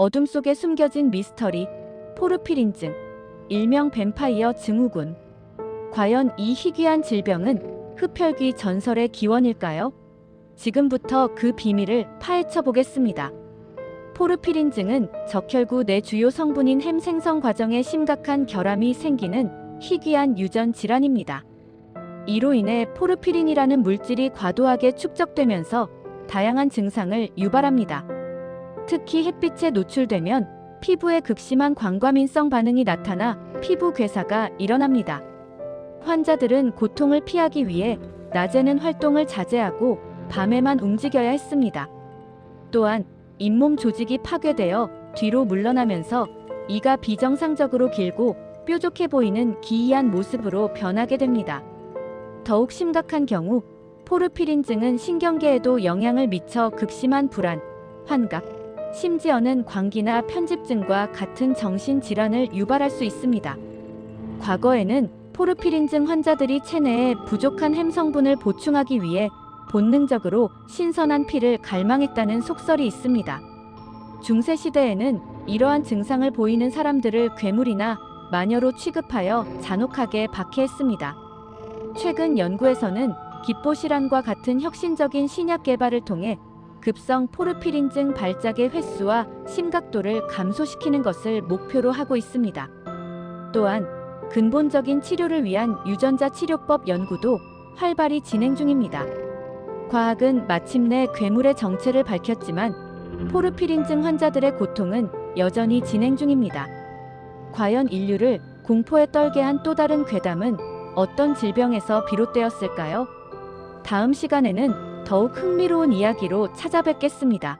어둠 속에 숨겨진 미스터리, 포르피린증, 일명 뱀파이어 증후군. 과연 이 희귀한 질병은 흡혈귀 전설의 기원일까요? 지금부터 그 비밀을 파헤쳐 보겠습니다. 포르피린증은 적혈구 내 주요 성분인 햄 생성 과정에 심각한 결함이 생기는 희귀한 유전 질환입니다. 이로 인해 포르피린이라는 물질이 과도하게 축적되면서 다양한 증상을 유발합니다. 특히 햇빛에 노출되면 피부에 극심한 광과민성 반응이 나타나 피부 괴사가 일어납니다. 환자들은 고통을 피하기 위해 낮에는 활동을 자제하고 밤에만 움직여야 했습니다. 또한 잇몸 조직이 파괴되어 뒤로 물러나면서 이가 비정상적으로 길고 뾰족해 보이는 기이한 모습으로 변하게 됩니다. 더욱 심각한 경우 포르피린증은 신경계에도 영향을 미쳐 극심한 불안, 환각, 심지어는 광기나 편집증과 같은 정신질환을 유발할 수 있습니다. 과거에는 포르피린증 환자들이 체내에 부족한 햄 성분을 보충하기 위해 본능적으로 신선한 피를 갈망했다는 속설이 있습니다. 중세 시대에는 이러한 증상을 보이는 사람들을 괴물이나 마녀로 취급하여 잔혹하게 박해했습니다. 최근 연구에서는 기포시란과 같은 혁신적인 신약 개발을 통해 급성 포르피린증 발작의 횟수와 심각도를 감소시키는 것을 목표로 하고 있습니다. 또한 근본적인 치료를 위한 유전자 치료법 연구도 활발히 진행 중입니다. 과학은 마침내 괴물의 정체를 밝혔지만 포르피린증 환자들의 고통은 여전히 진행 중입니다. 과연 인류를 공포에 떨게 한 또 다른 괴담은 어떤 질병에서 비롯되었을까요? 다음 시간에는 더욱 흥미로운 이야기로 찾아뵙겠습니다.